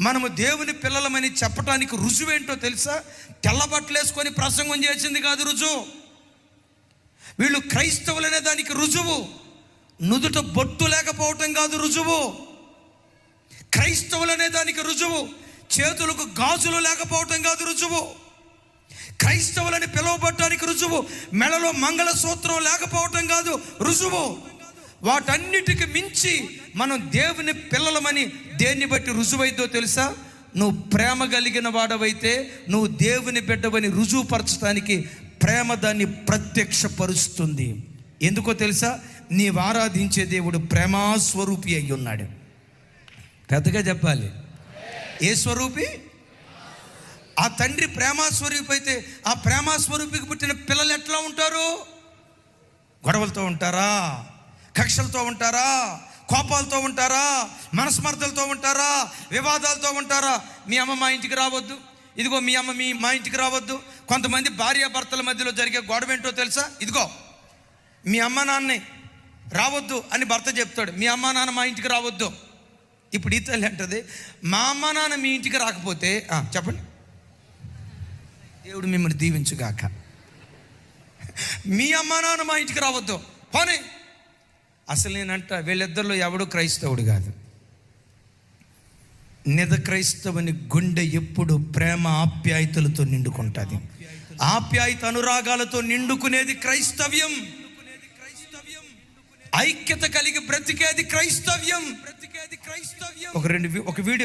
మనము దేవుని పిల్లలమని చెప్పడానికి రుజువేంటో తెలుసా? తెల్లబట్టలేసుకొని వేసుకొని ప్రసంగం చేసింది కాదు రుజువు. వీళ్ళు క్రైస్తవులనే దానికి రుజువు. నుదుట బొట్టు లేకపోవటం కాదు రుజువు. క్రైస్తవులనే దానికి రుజువు. చేతులకు గాజులు లేకపోవటం కాదు రుజువు. క్రైస్తవులని పిలువబడటానికి రుజువు. మెడలో మంగళసూత్రం లేకపోవటం కాదు రుజువు. వాటన్నిటికి మించి మనం దేవుని పిల్లలమని దేన్ని బట్టి రుజువైద్దో తెలుసా? నువ్వు ప్రేమ కలిగిన వాడవైతే నువ్వు దేవుని బిడ్డవని రుజువుపరచడానికి ప్రేమ దాన్ని ప్రత్యక్షపరుస్తుంది. ఎందుకో తెలుసా? నీవు ఆరాధించే దేవుడు ప్రేమాస్వరూపి అయి ఉన్నాడు. పెద్దగా చెప్పాలి. ఏ స్వరూపి? ఆ తండ్రి ప్రేమాస్వరూపి అయితే ఆ ప్రేమాస్వరూపికి పుట్టిన పిల్లలు ఎట్లా ఉంటారు? గొడవలతో ఉంటారా? కక్షలతో ఉంటారా? కోపాలతో ఉంటారా? మనస్మర్థలతో ఉంటారా? వివాదాలతో ఉంటారా? మీ అమ్మ మా ఇంటికి రావద్దు. ఇదిగో మీ అమ్మ మీ మా ఇంటికి రావద్దు. కొంతమంది భార్యాభర్తల మధ్యలో జరిగే గొడవ ఏంటో తెలుసా? ఇదిగో మీ అమ్మ నాన్నే రావద్దు అని భర్త చెప్తాడు. మీ అమ్మ నాన్న మా ఇంటికి రావద్దు. ఇప్పుడు ఈ తల్లి అంటది మా అమ్మ నాన్న మీ ఇంటికి రాకపోతే చెప్పండి. దేవుడు మిమ్మల్ని దీవించుగాక. మీ అమ్మ నాన్న మా ఇంటికి రావద్దు. పోనీ. అసలు నేనంట వీళ్ళిద్దరిలో ఎవడు క్రైస్తవుడు కాదు. నిద క్రైస్తవుని గుండె ఎప్పుడు ప్రేమ ఆప్యాయతలతో నిండుకుంటుంది. ఆప్యాయత అనురాగాలతో నిండుకునేది క్రైస్తవ్యం. ఐక్యత కలిగి బ్రతికేది క్రైస్తవ్యం. బ్రతికేది క్రైస్తవ్యం ఒక రెండు ఒక వీడియో